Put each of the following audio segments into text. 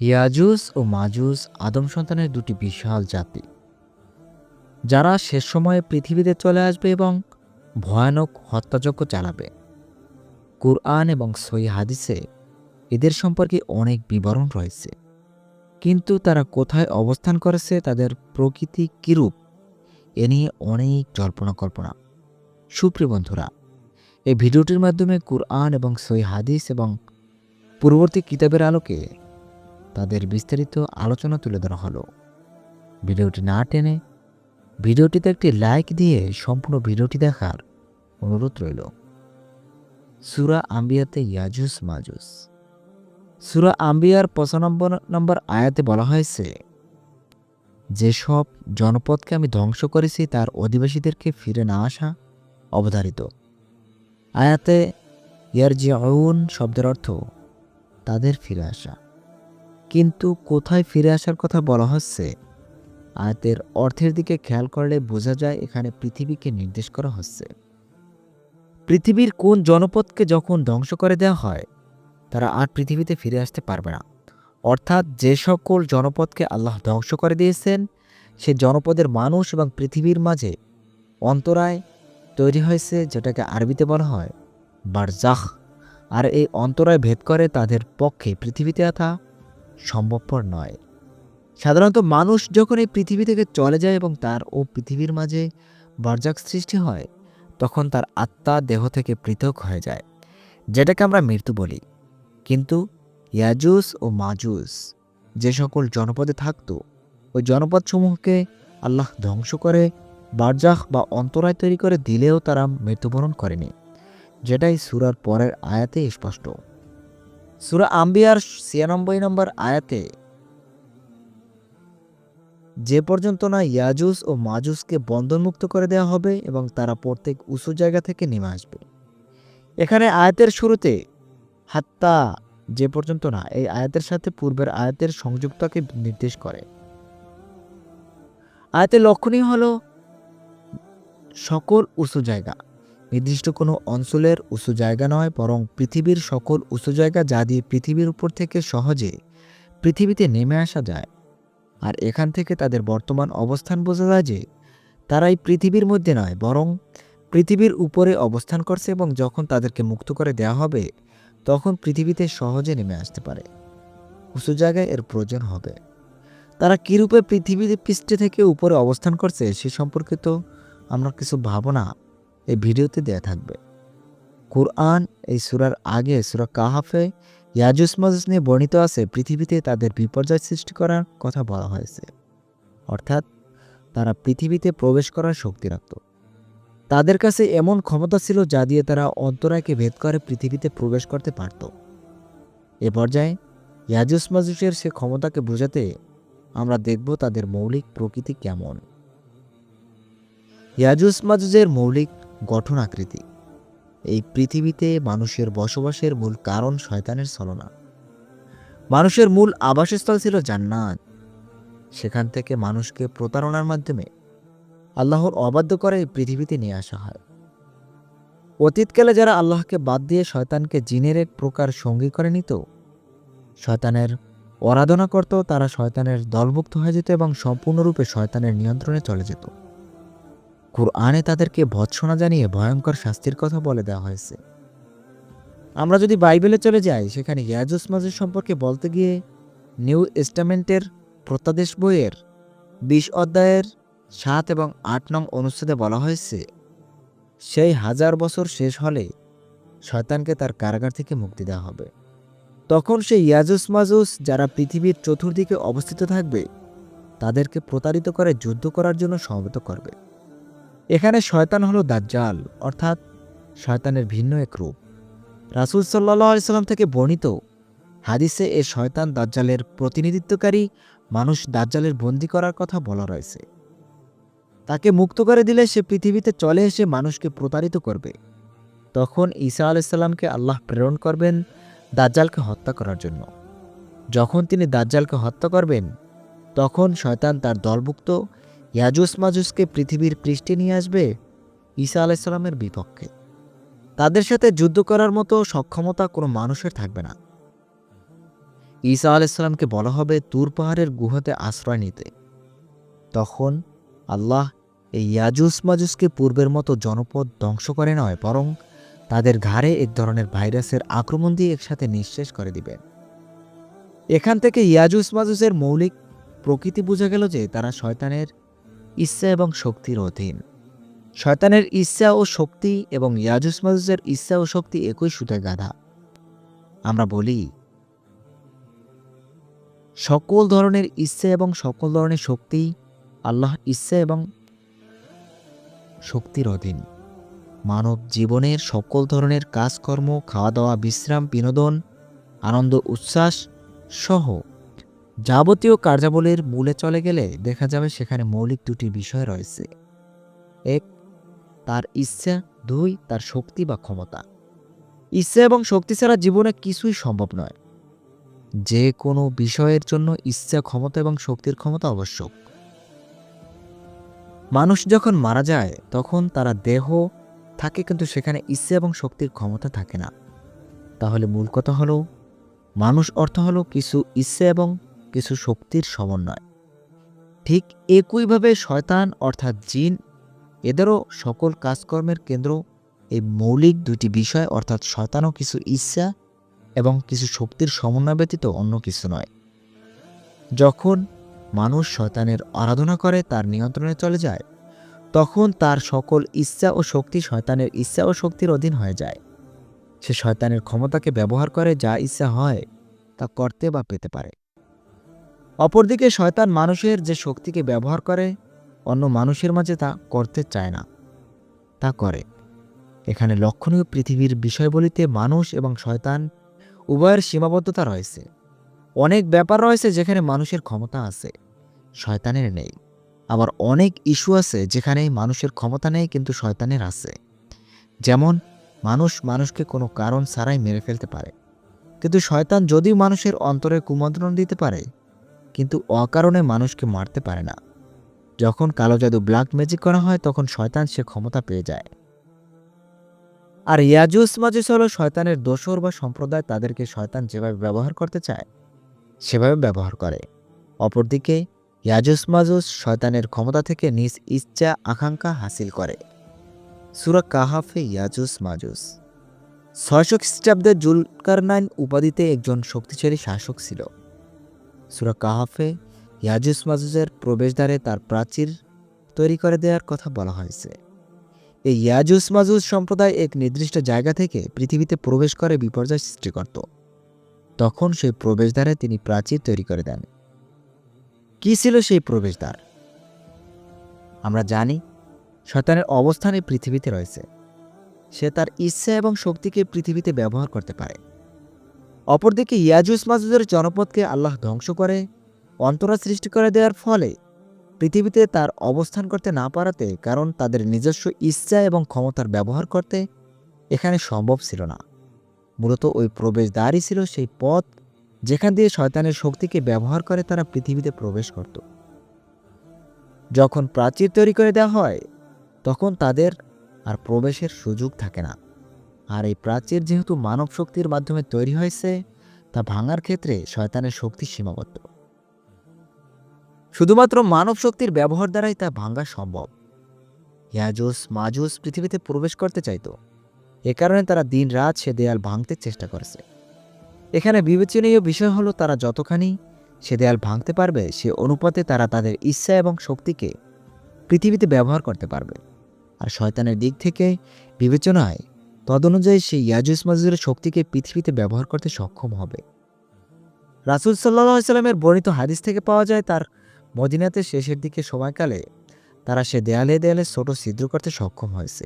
ইয়াজুস ও majus আদম সন্তানের দুটি বিশাল জাতি। যারা শেষ সময়ে পৃথিবীতে চলে আসবে এবং ভয়ানক হত্যাযজ্ঞ চালাবে। কুরআন এবং সই হাদিসে এদের সম্পর্কে অনেক বিবরণ রয়েছে। কিন্তু তারা কোথায় অবস্থান করেছে তাদের প্রকৃতি কিরূপ এ নিয়ে অনেক জল্পনা কল্পনা। সুপ্রিয় বন্ধুরা, এই ভিডিওটির মাধ্যমে কুরআন এবং সই হাদিস এবং পূর্ববর্তী কিতাবের আলোকে তাদের বিস্তারিত আলোচনা তুলে ধরা হলো। ভিডিওটি না টেনে ভিডিওটিতে একটি লাইক দিয়ে সম্পূর্ণ ভিডিওটি দেখার অনুরোধ রইল। সুরা আম্বিয়াতে ইয়াজুস মাজুস। সুরা আম্বিয়ার পঁচানব্বই নম্বর আয়াতে বলা হয়েছে, যেসব জনপদকে আমি ধ্বংস করেছি, তার অধিবাসীদেরকে ফিরে না আসা অবধারিত। আয়াতে ইয়ার ইয়ারজিউন শব্দের অর্থ, তাদের ফিরে আসা। কিন্তু কোথায় ফিরে আসার কথা বলা হচ্ছে? আয়াতের অর্থের দিকে খেয়াল করলে বোঝা যায় এখানে পৃথিবীকে নির্দেশ করা হচ্ছে। পৃথিবীর কোন জনপদকে যখন ধ্বংস করে দেওয়া হয়, তারা আর পৃথিবীতে ফিরে আসতে পারবে না। অর্থাৎ যে সকল জনপদকে আল্লাহ ধ্বংস করে দিয়েছেন, সে জনপদের মানুষ এবং পৃথিবীর মাঝে অন্তরায় তৈরি হয়েছে, যেটাকে আরবিতে বলা হয় বারজাহ আর এই অন্তরায় ভেদ করে তাদের পক্ষে পৃথিবীতে আসা সম্ভবপর নয়। সাধারণত মানুষ যখন এই পৃথিবী থেকে চলে যায় এবং তার ও পৃথিবীর মাঝে বারজাক সৃষ্টি হয়, তখন তার আত্মা দেহ থেকে পৃথক হয়ে যায়, যেটাকে আমরা মৃত্যু বলি। কিন্তু ইয়াজুস ও মাজুস যে সকল জনপদে থাকত, ওই জনপদসমূহকে আল্লাহ ধ্বংস করে বারজাহ বা অন্তরায় তৈরি করে দিলেও তারা মৃত্যুবরণ করেনি, যেটাই সুরার পরের আয়াতে স্পষ্ট। সুরা আম্বিয়ার ছিয়ানব্বই নম্বর আয়াতে, যে পর্যন্ত না ইয়াজুস ও মাজুসকে বন্ধনমুক্ত করে দেওয়া হবে এবং তারা প্রত্যেক উঁচু জায়গা থেকে নেমে আসবে। এখানে আয়াতের শুরুতে, হাত্তা, যে পর্যন্ত না, এই আয়াতের সাথে পূর্বের আয়াতের সংযুক্তকে নির্দেশ করে। আয়াতের লক্ষণীয় হল, সকল উঁচু জায়গা নির্দিষ্ট কোনো অঞ্চলের উঁচু জায়গা নয়, বরং পৃথিবীর সকল উঁচু জায়গা যা দিয়ে পৃথিবীর উপর থেকে সহজে পৃথিবীতে নেমে আসা যায়। আর এখান থেকে তাদের বর্তমান অবস্থান বোঝা যায় যে তারা এই পৃথিবীর মধ্যে নয়, বরং পৃথিবীর উপরে অবস্থান করছে এবং যখন তাদেরকে মুক্ত করে দেওয়া হবে, তখন পৃথিবীতে সহজে নেমে আসতে পারে। উঁচু জায়গায় এর প্রয়োজন হবে। তারা কীরূপে পৃথিবীর পৃষ্ঠে থেকে উপরে অবস্থান করছে সে সম্পর্কে তো আমরা কিছু ভাবনা এই ভিডিওতে দেয়া থাকবে। কুরআন, এই সুরার আগে সুরা কাহাফে, ইয়াজুস মাজুস নিয়ে বর্ণিত আছে, পৃথিবীতে তাদের বিপর্যয় সৃষ্টি করার কথা বলা হয়েছে। অর্থাৎ, তারা পৃথিবীতে প্রবেশ করার শক্তি রাখত। তাদের কাছে এমন ক্ষমতা ছিল যা দিয়ে তারা অন্তরায়কে ভেদ করে পৃথিবীতে প্রবেশ করতে পারত। এ পর্যায়ে ইয়াজুস মাজুসের সে ক্ষমতাকে বোঝাতে আমরা দেখব তাদের মৌলিক প্রকৃতি কেমন। ইয়াজুস মাজুজের মৌলিক গঠন আকৃতি এই পৃথিবীতে মানুষের বসবাসের মূল কারণ শয়তানের ছলনা। মানুষের মূল আবাসস্থল ছিল জান্নাত। সেখান থেকে মানুষকে প্রতারণার মাধ্যমে আল্লাহর অবাধ্য করে এই পৃথিবীতে নিয়ে আসা হয়। অতীতকালে যারা আল্লাহকে বাদ দিয়ে শয়তানকে জিনের এক প্রকার সঙ্গী করে নিত, শয়তানের আরাধনা করত, তারা শয়তানের দলভুক্ত হয়ে যেত এবং সম্পূর্ণরূপে শয়তানের নিয়ন্ত্রণে চলে যেত। কুরআনে তাদেরকে ভৎসনা জানিয়ে ভয়ঙ্কর শাস্তির কথা বলে দেওয়া হয়েছে। আমরা যদি বাইবেলে চলে যাই, সেখানে ইয়াজুস মাজুস সম্পর্কে বলতে গিয়ে নিউ এস্টামেন্টের প্রত্যাদেশ বইয়ের বিশ অধ্যায়ের সাত এবং আট নং অনুচ্ছেদে বলা হয়েছে, সেই হাজার বছর শেষ হলে শয়তানকে তার কারাগার থেকে মুক্তি দেওয়া হবে। তখন সেই ইয়াজুস মাজুস যারা পৃথিবীর চতুর্দিকে অবস্থিত থাকবে, তাদেরকে প্রতারিত করে যুদ্ধ করার জন্য সমবেত করবে। এখানে শয়তান হলো দাজ্জাল, অর্থাৎ শয়তানের ভিন্ন এক রূপ। রাসুল সাল্লাহ থেকে বর্ণিত হাদিসে এ শয়তান দাজ্জালের প্রতিনিধিত্বকারী মানুষ দাজ্জালের বন্দি করার কথা বলা রয়েছে। তাকে মুক্ত করে দিলে সে পৃথিবীতে চলে এসে মানুষকে প্রতারিত করবে। তখন ঈসা আলাইসাল্লামকে আল্লাহ প্রেরণ করবেন দাজ্জালকে হত্যা করার জন্য। যখন তিনি দাজ্জালকে হত্যা করবেন, তখন শয়তান তার দলভুক্ত ইয়াজুস মাজুসকে পৃথিবীর পৃষ্ঠে নিয়ে আসবে ঈসা আলাইসাল্লামের বিপক্ষে। তাদের সাথে যুদ্ধ করার মতো সক্ষমতা কোনো মানুষের থাকবে না। ঈসা আলাইসাল্লামকে বলা হবে তুর পাহাড়ের গুহাতে আশ্রয় নিতে। তখন আল্লাহ এই ইয়াজুস মাজুসকে পূর্বের মতো জনপদ ধ্বংস করে নয়, বরং তাদের ঘাড়ে এক ধরনের ভাইরাসের আক্রমণ দিয়ে একসাথে নিঃশেষ করে দিবেন এখান থেকে ইয়াজুস মাজুসের মৌলিক প্রকৃতি বোঝা গেল যে তারা শয়তানের ইচ্ছা এবং শক্তির অধীন। শয়তানের ইচ্ছা ও শক্তি এবং ইয়াজুস মাজুসের ইচ্ছা ও শক্তি একই সুতে গাধা। আমরা বলি, সকল ধরনের ইচ্ছা এবং সকল ধরনের শক্তি আল্লাহ ইচ্ছা এবং শক্তির অধীন। মানব জীবনের সকল ধরনের কাজকর্ম খাওয়া দাওয়া বিশ্রাম, বিনোদন, আনন্দ, উচ্ছ্বাস সহ যাবতীয় কার্যাবলীর মূলে চলে গেলে দেখা যাবে সেখানে মৌলিক দুটি বিষয় রয়েছে। এক, তার ইচ্ছা, দুই, তার শক্তি বা ক্ষমতা। ইচ্ছা এবং শক্তি ছাড়া জীবনে কিছুই সম্ভব নয়। যে কোনো বিষয়ের জন্য ইচ্ছা, ক্ষমতা এবং শক্তির ক্ষমতা আবশ্যক। মানুষ যখন মারা যায়, তখন তারা দেহ থাকে কিন্তু সেখানে ইচ্ছা এবং শক্তির ক্ষমতা থাকে না। তাহলে মূল কথা হলো, মানুষ অর্থ হলো কিছু ইচ্ছা এবং কিছু শক্তির সমন্বয়। ঠিক একইভাবে শয়তান অর্থাৎ জিন, এদেরও সকল কাজকর্মের কেন্দ্র। এই মৌলিক দুটি বিষয় অর্থাৎ শয়তানও কিছু ইচ্ছা এবং কিছু শক্তির সমন্বয় ব্যতীত অন্য কিছু নয়। যখন মানুষ শয়তানের আরাধনা করে, তার নিয়ন্ত্রণে চলে যায়, তখন তার সকল ইচ্ছা ও শক্তি শয়তানের ইচ্ছা ও শক্তির অধীন হয়ে যায়। সে শয়তানের ক্ষমতাকে ব্যবহার করে যা ইচ্ছা হয় তা করতে বা পেতে পারে। অপরদিকে শয়তান মানুষের যে শক্তিকে ব্যবহার করে, অন্য মানুষের মাঝে তা করতে চায় না। তা করে। এখানে লক্ষণীয় পৃথিবীর বিষয়বলিতে মানুষ এবং শয়তান উভয়ের সীমাবদ্ধতা রয়েছে। অনেক ব্যাপার রয়েছে যেখানে মানুষের ক্ষমতা আছে, শয়তানের নেই। আবার অনেক ইস্যু আছে যেখানে মানুষের ক্ষমতা নেই কিন্তু শয়তানের আছে। যেমন, মানুষ মানুষকে কোনো কারণ ছাড়াই মেরে ফেলতে পারে। কিন্তু শয়তান যদিও মানুষের অন্তরে কুমন্ত্রণ দিতে পারে কিন্তু অকারণে মানুষকে মারতে পারে না। যখন কালো জাদু ব্ল্যাক ম্যাজিক করা হয়, তখন শয়তান সে ক্ষমতা পেয়ে যায়। আর ইয়াজুস মাজুস হলো শয়তানের দোসর বা সম্প্রদায় তাদেরকে শয়তান যেভাবে ব্যবহার করতে চায়, সেভাবে ব্যবহার করে। অপরদিকে ইয়াজুস মাজুস শয়তানের ক্ষমতা থেকে নিজ ইচ্ছা, আকাঙ্ক্ষা হাসিল করে। সুরা কাহাফে ইয়াজুস মাজুস ছয়শো খ্রিস্টাব্দে জুলকারনাইন উপাধিতে একজন শক্তিশালী শাসক ছিল। সুরা কাহাফে ইয়াজুস মাজুসের প্রবেশদ্বারে তার প্রাচীর তৈরি করে দেওয়ার কথা বলা হয়েছে। এই ইয়াজুস মাজুস সম্প্রদায় এক নির্দিষ্ট জায়গা থেকে পৃথিবীতে প্রবেশ করে বিপর্যয় সৃষ্টি করত। তখন সেই প্রবেশদ্বারে তিনি প্রাচীর তৈরি করে দেন। কি ছিল সেই প্রবেশদ্বার? আমরা জানি, শয়তানের অবস্থান এই পৃথিবীতে রয়েছে। সে তার ইচ্ছা এবং শক্তিকে পৃথিবীতে ব্যবহার করতে পারে। অপরদিকে ইয়াজুস মাজুজের জনপদকে আল্লাহ ধ্বংস করে অন্তরা সৃষ্টি করে দেওয়ার ফলে পৃথিবীতে তার অবস্থান করতে না পারাতে কারণ তাদের নিজস্ব ইচ্ছা এবং ক্ষমতার ব্যবহার করতে এখানে সম্ভব ছিল না। মূলত ওই প্রবেশদ্বারই ছিল সেই পথ যেখান দিয়ে শয়তানের শক্তিকে ব্যবহার করে তারা পৃথিবীতে প্রবেশ করত। যখন প্রাচীর তৈরি করে দেওয়া হয়, তখন তাদের আর প্রবেশের সুযোগ থাকে না। আর এই প্রাচীর যেহেতু মানব শক্তির মাধ্যমে তৈরি হয়েছে, তা ভাঙার ক্ষেত্রে শয়তানের শক্তি সীমাবদ্ধ। শুধুমাত্র মানব শক্তির ব্যবহার দ্বারাই তা ভাঙা সম্ভব। ইয়াজুস, মাজুস পৃথিবীতে প্রবেশ করতে চাইতো। এ কারণে তারা দিন রাত সে দেয়াল ভাঙতে চেষ্টা করেছে। এখানে বিবেচনীয় বিষয় হলো তারা যতখানি সে দেয়াল ভাঙতে পারবে, সে অনুপাতে তারা তাদের ইচ্ছা এবং শক্তিকে পৃথিবীতে ব্যবহার করতে পারবে। আর শয়তানের দিক থেকে বিবেচনায় তদনুযায়ী সে ইয়াজুস মাজুসের শক্তিকে পৃথিবীতে ব্যবহার করতে সক্ষম হবে। রাসুল সাল্লাহ সাল্লামের বর্ণিত হাদিস থেকে পাওয়া যায়, তার মদিনাতে শেষের দিকে সময়কালে তারা সে দেয়ালে দেয়ালে ছোট ছিদ্র করতে সক্ষম হয়েছে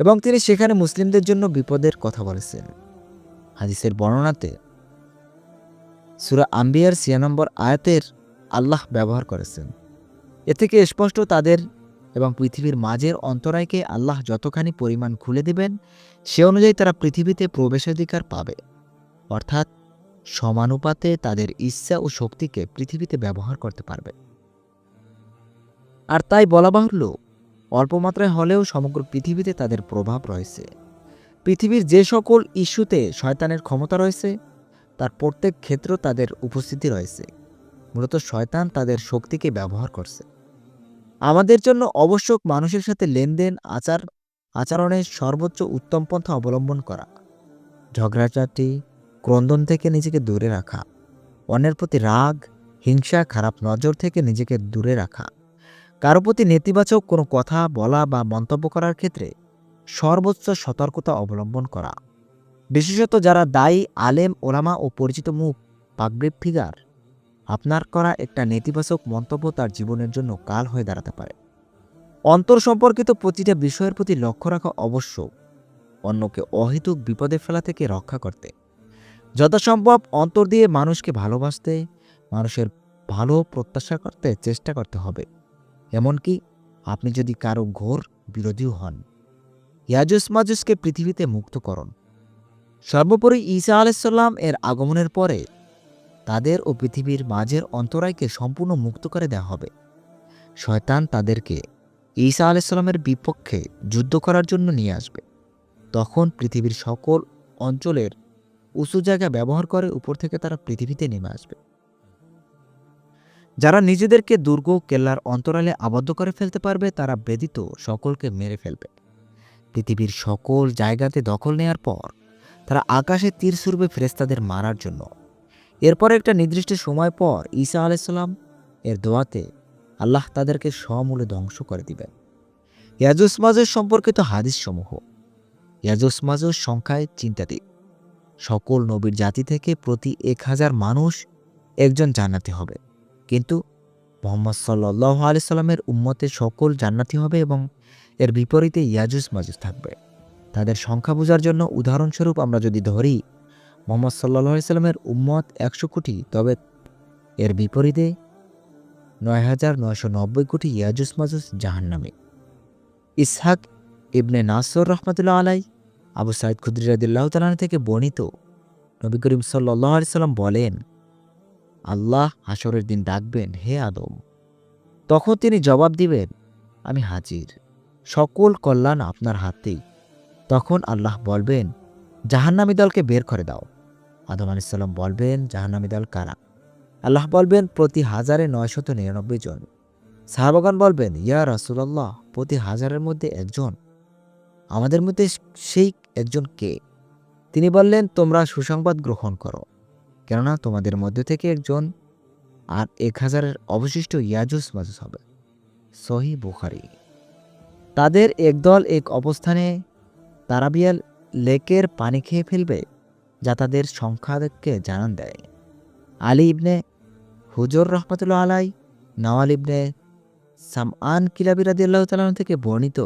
এবং তিনি সেখানে মুসলিমদের জন্য বিপদের কথা বলেছেন। হাদিসের বর্ণনাতে সুরা আম্বিয়ার ছিয়া নম্বর আয়াতের আল্লাহ ব্যবহার করেছেন। এ থেকে স্পষ্ট তাদের এবং পৃথিবীর মাঝের অন্তরায়কে আল্লাহ যতখানি পরিমাণ খুলে দেবেন, সে অনুযায়ী তারা পৃথিবীতে প্রবেশাধিকার পাবে। অর্থাৎ সমানুপাতে তাদের ইচ্ছা ও শক্তিকে পৃথিবীতে ব্যবহার করতে পারবে। আর তাই বলা বাহুল্য অল্পমাত্রায় হলেও সমগ্র পৃথিবীতে তাদের প্রভাব রয়েছে। পৃথিবীর যে সকল ইস্যুতে শয়তানের ক্ষমতা রয়েছে, তার প্রত্যেক ক্ষেত্র তাদের উপস্থিতি রয়েছে। মূলত শয়তান তাদের শক্তিকে ব্যবহার করছে। আমাদের জন্য অবশ্যক মানুষের সাথে লেনদেন, আচার আচরণের সর্বোচ্চ উত্তম পন্থা অবলম্বন করা। ঝগড়াঝাটি, ক্রন্দন থেকে নিজেকে দূরে রাখা। অন্যের প্রতি রাগ, হিংসা, খারাপ নজর থেকে নিজেকে দূরে রাখা। কারও প্রতি নেতিবাচক কোনো কথা বলা বা মন্তব্য করার ক্ষেত্রে সর্বোচ্চ সতর্কতা অবলম্বন করা। বিশেষত যারা দায়ী, আলেম, ওলামা ও পরিচিত মুখ পাগড়িপ ফিগার আপনার করা একটা নেতিবাচক মন্তব্য তার জীবনের জন্য কাল হয়ে দাঁড়াতে পারে। অন্তর সম্পর্কিত প্রতিটা বিষয়ের প্রতি লক্ষ্য রাখা অবশ্য অন্যকে অহেতুক বিপদে ফেলা থেকে রক্ষা করতে। যথাসম্ভব অন্তর দিয়ে মানুষকে ভালোবাসতে, মানুষের ভালো প্রত্যাশা করতে চেষ্টা করতে হবে। এমনকি আপনি যদি কারও ঘোর বিরোধীও হন ইয়াজুস মাজুসকে পৃথিবীতে মুক্ত করুন। সর্বোপরি ঈসা আলাইসাল্লাম এর আগমনের পরে তাদের ও পৃথিবীর মাঝের অন্তরায়কে সম্পূর্ণ মুক্ত করে দেওয়া হবে। শয়তান তাদেরকে ঈসা আলাইসাল্লামের বিপক্ষে যুদ্ধ করার জন্য নিয়ে আসবে। তখন পৃথিবীর সকল অঞ্চলের উঁচু জায়গা ব্যবহার করে উপর থেকে তারা পৃথিবীতে নেমে আসবে। যারা নিজেদেরকে দুর্গ কেল্লার অন্তরালে আবদ্ধ করে ফেলতে পারবে, তারা ব্যতীত সকলকে মেরে ফেলবে। পৃথিবীর সকল জায়গাতে দখল নেয়ার পর তারা আকাশে তীর ছুড়বে ফেরেস্তাদের মারার জন্য। এরপর একটা নির্দিষ্ট সময় পর ঈসা আলাইসাল্লাম এর দোয়াতে আল্লাহ তাদেরকে সমূলে ধ্বংস করে দিবেন। ইয়াজুস মাজুস সম্পর্কিত হাদিস সমূহ ইয়াজুস মাজুস সংখ্যায় চিন্তাতীত। সকল নবীর জাতি থেকে প্রতি এক হাজার মানুষ একজন জান্নাতি হবে। কিন্তু মোহাম্মদ সাল্লাহ আলি সাল্লামের উম্মতে সকল জান্নাতি হবে এবং এর বিপরীতে ইয়াজুস মাজুস থাকবে। তাদের সংখ্যা বোঝার জন্য উদাহরণস্বরূপ আমরা যদি ধরি মোহাম্মদ সাল্লাহ সাল্লামের উম্মত একশো কোটি, তবে এর বিপরীতে নয় হাজার নয়শো নব্বই কোটি ইয়াজুস মাজুস জাহান্নামে। ইসহাক ইবনে নাসর রহমতুল্লাহ আলাই আবু সাইদ খুদ্রি রাদিল্লাহ তালান থেকে বর্ণিত নবী করিম সাল্লাহ সাল্লাম বলেন, আল্লাহ হাসরের দিন ডাকবেন, হে আদম! তখন তিনি জবাব দিবেন, আমি হাজির। সকল কল্যাণ আপনার হাতেই। তখন আল্লাহ বলবেন, জাহান্নামী দলকে বের করে দাও। আদম আলাইসাল্লাম বলবেন, জাহান্নামী দল কারা? আল্লাহ বলবেন, প্রতি হাজারে নয়শত নিরানব্বই জন। সাহাবাগান বলবেন, ইয়া রাসুলাল্লাহ, প্রতি হাজারের মধ্যে একজন। আমাদের মধ্যে সেই একজন কে? তিনি বললেন, তোমরা সুসংবাদ গ্রহণ করো, কেননা তোমাদের মধ্য থেকে একজন, আর এক হাজারের অবশিষ্ট ইয়াজুস মাজুস হবে। সহি বুখারি। তাদের একদল এক অবস্থানে তারাবিয়াল লেকের পানি খেয়ে ফেলবে যা তাদের সংখ্যাকে জানান দেয়। আলী ইবনে হুজুর রহমতুল্লাহ আলাই নওয়াল ইবনে সামআন কিলাবিরাদি আল্লাহ তালাম থেকে বর্ণিত,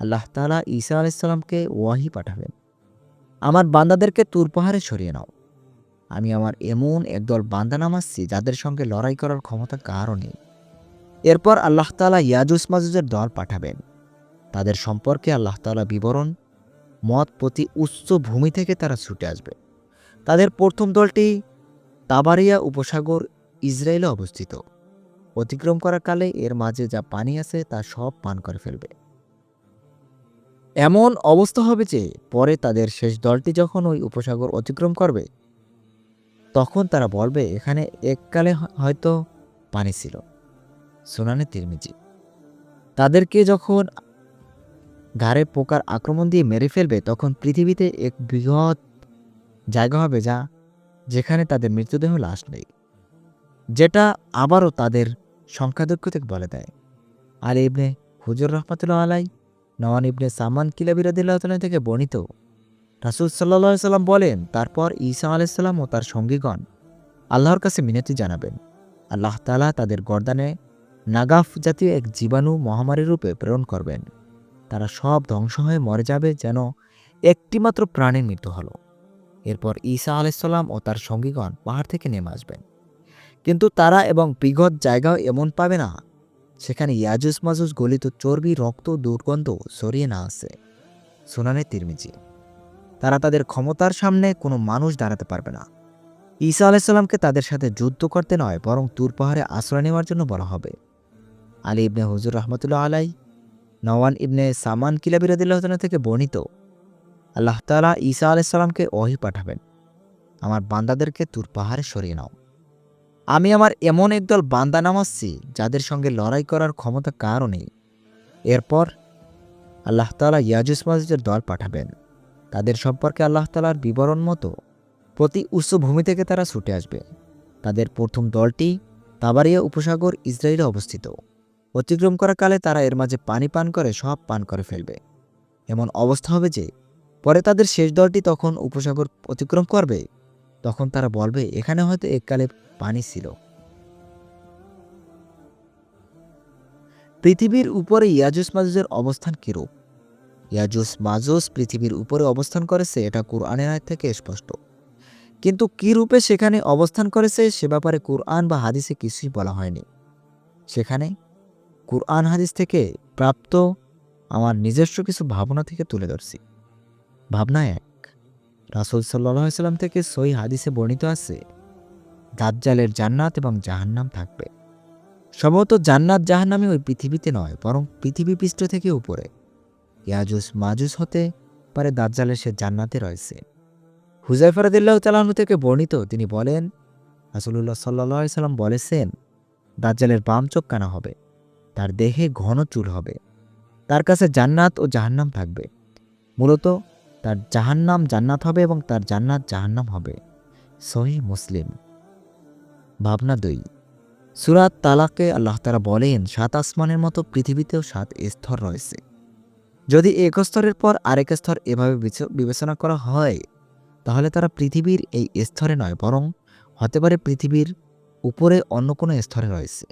আল্লাহ তালা ঈসা আলাইসাল্লামকে ওয়াহি পাঠাবেন। আমার বান্দাদেরকে তুর পাহাড়ে সরিয়ে নাও। আমি আমার এমন একদল বান্দা নামাচ্ছি যাদের সঙ্গে লড়াই করার ক্ষমতা কারও নেই। এরপর আল্লাহ তালা ইয়াজুস মাজুজের দল পাঠাবেন। তাদের সম্পর্কে আল্লাহ তালা বিবরণ মত প্রতি উচ্চ ভূমি থেকে তারা ছুটে আসবে। তাদের প্রথম দলটি তাবারিয়া উপসাগর ইসরায়েলে অবস্থিত। অতিক্রম করার কালে এর মাঝে যা পানি আছে তা সব পান করে ফেলবে। এমন অবস্থা হবে যে পরে তাদের শেষ দলটি যখন ওই উপসাগর অতিক্রম করবে, তখন তারা বলবে, এখানে এককালে হয়তো পানি ছিল। সোনানে তিরমিজি। তাদেরকে যখন ঘাড়ে পোকার আক্রমণ দিয়ে মেরে ফেলবে, তখন পৃথিবীতে এক বৃহৎ জায়গা হবে যা যেখানে তাদের মৃতদেহ লাশ নেই, যেটা আবারও তাদের সংখ্যাদক্ষতে বলে দেয়। আর ইবনে হুজুর রহমতুল্লাহ আলাই, নওয়ান ইবনে সামান কিলাবিরাদিল্লাহ থেকে বর্ণিত। রাসুল সাল্লা সাল্লাম বলেন, তারপর ঈসা আলাইসাল্লাম ও তার সঙ্গীগণ আল্লাহর কাছে মিনতি জানাবেন। আল্লাহ তালা তাদের গর্দানে নাগাফ জাতীয় এক জীবাণু মহামারী রূপে প্রেরণ করবেন। তারা সব ধ্বংস হয়ে মরে যাবে যেন একটিমাত্র প্রাণীর মৃত্যু হলো। এরপর ঈসা আলাইসাল্লাম ও তার সঙ্গীগণ পাহাড় থেকে নেমে আসবেন। কিন্তু তারা এবং বিগত জায়গাও এমন পাবে না। সেখানে ইয়াজুস মাজুস গলিত চর্বি, রক্ত, দুর্গন্ধ সরিয়ে না আসে সোনানে তিরমিজি। তারা তাদের ক্ষমতার সামনে কোনো মানুষ দাঁড়াতে পারবে না। ঈসা আলাইসাল্লামকে তাদের সাথে যুদ্ধ করতে নয়, বরং তুর পাহাড়ে আশ্রয় নেওয়ার জন্য বলা হবে। আলী ইবনে হুজুর রহমতুল্লাহ আলাই নওয়ান ইবনে সামান কিলাবিরাদিল্লাহ থেকে বর্ণিত, আল্লাহ তালা ঈসা আলাইসাল্লামকে ওহি পাঠাবেন। আমার বান্দাদেরকে তুর পাহাড়ে সরিয়ে নাও। আমি আমার এমন একদল বান্দা নামাচ্ছি, যাদের সঙ্গে লড়াই করার ক্ষমতা কারও নেই। এরপর আল্লাহ তালা ইয়াজুস মাজুজের দল পাঠাবেন। তাদের সম্পর্কে আল্লাহ তালার বিবরণ মতো প্রতি উচ্চ ভূমি থেকে তারা ছুটে আসবে। তাদের প্রথম দলটি তাবারিয়া উপসাগর ইসরায়েলে অবস্থিত। অতিক্রম করার কালে তারা এর মাঝে পানি পান করে, সব পান করে ফেলবে। এমন অবস্থা হবে যে, পরে তাদের শেষ দলটি তখন উপসাগর অতিক্রম করবে। তখন তারা বলবে, এখানে হয়তো এককালে পানি ছিল। পৃথিবীর উপরে ইয়াজুস মাজুজের অবস্থান কিরূপ? ইয়াজুস মাজুস পৃথিবীর উপরে অবস্থান করেছে, এটা কোরআনের আয় থেকে স্পষ্ট। কিন্তু কী রূপে সেখানে অবস্থান করেছে, সে ব্যাপারে কোরআন বা হাদিসে কিছুই বলা হয়নি। সেখানে কোরআন হাদিস থেকে প্রাপ্ত আমার নিজস্ব কিছু ভাবনা থেকে তুলে ধরছি। ভাবনা এক, রাসুল সাল্লাহ সাল্লাম থেকে সই হাদিসে বর্ণিত আছে, দাজ্জালের জান্নাত এবং জাহান্নাম থাকবে। সম্ভবত জান্নাত জাহান্নামে ওই পৃথিবীতে নয়, বরং পৃথিবী পৃষ্ঠ থেকে উপরে। ইয়াজুস মাজুস হতে পারে দাজ্জালের সে জান্নাতে রয়েছে। হুজাইফারদুল্লাহ তালাহু থেকে বর্ণিত তিনি বলেন রাসুল্লাহ সাল্লাহ সাল্লাম বলেছেন, দাজ্জালের বাম চোখ কানা হবে। তার দেহে ঘন চুল হবে। তার কাছে জান্নাত ও জাহান্নাম থাকবে। মূলত তার জাহান্নাম জান্নাত হবে এবং তার জান্নাত জাহান্নাম হবে। সহি মুসলিম। ভাবনা দুই। সুরাত তালাকে আল্লাহ তারা বলেন, সাত আসমানের মতো পৃথিবীতেও সাত স্তর রয়েছে। যদি এক স্তরের পর আরেক স্তর এভাবে বিবেচনা করা হয়, তাহলে তারা পৃথিবীর এই স্তরে নয়, বরং হতে পারে পৃথিবীর উপরে অন্য কোনো স্তরে রয়েছে।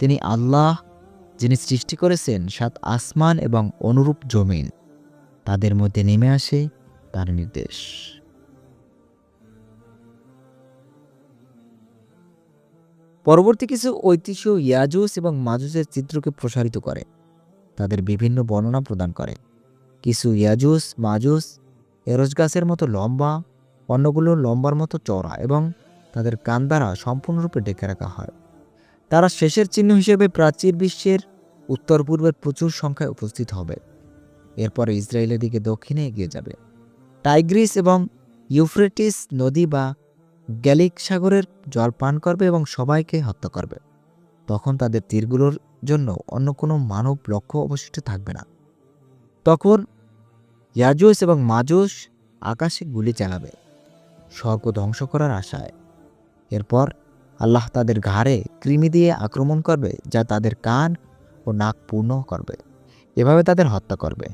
তিনি আল্লাহ, যিনি সৃষ্টি করেছেন সাত আসমান এবং অনুরূপ জমিন, তাদের মধ্যে নেমে আসে তার নির্দেশ। পরবর্তী কিছু ঐতিহ্য ইয়াজুস এবং মাজুসের চিত্রকে প্রসারিত করে, তাদের বিভিন্ন বর্ণনা প্রদান করে। কিছু ইয়াজুস, মাজুস, এরস গাছের মতো লম্বা, অন্যগুলো লম্বার মতো চওড়া এবং তাদের কান দ্বারা সম্পূর্ণরূপে ডেকে রাখা হয়। তারা শেষের চিহ্ন হিসেবে প্রাচীর বিশ্বের, উত্তর পূর্বের প্রচুর সংখ্যায় উপস্থিত হবে। এরপরে ইসরায়েলের দিকে দক্ষিণে এগিয়ে যাবে। টাইগ্রিস এবং ইউফ্রেটিস নদী বা গ্যালিক সাগরের জল পান করবে এবং সবাইকে হত্যা করবে। তখন তাদের তীরগুলোর জন্য অন্য কোনো মানব লক্ষ্য অবশিষ্ট থাকবে না। তখন ইয়াজুস এবং মাজুস আকাশে গুলি চালাবে। স্বর্গ ধ্বংস করার আশায়। এরপর আল্লাহ তাদের ঘাড়ে কৃমি দিয়ে আক্রমণ করবে যা তাদের কান ও নাক পূর্ণ করবে। এভাবে তাদের হত্যা করবে।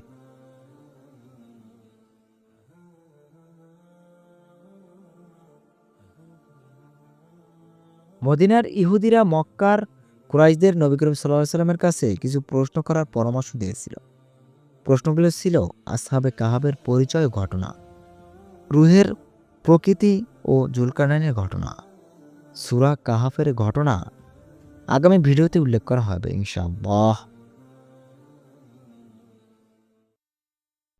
মদিনার ইহুদিরা মক্কার কুরাইশদের নবী করিম সাল্লাহ সাল্লামের কাছে কিছু প্রশ্ন করার পরামর্শ দিয়েছিল। প্রশ্নগুলো ছিল, আসহাবে কাহাবের পরিচয় ঘটনা, রুহের প্রকৃতি ও জুলকানাইনের ঘটনা। সুরা কাহাফের ঘটনা আগামী ভিডিওতে উল্লেখ করা হবে ইনশাআল্লাহ।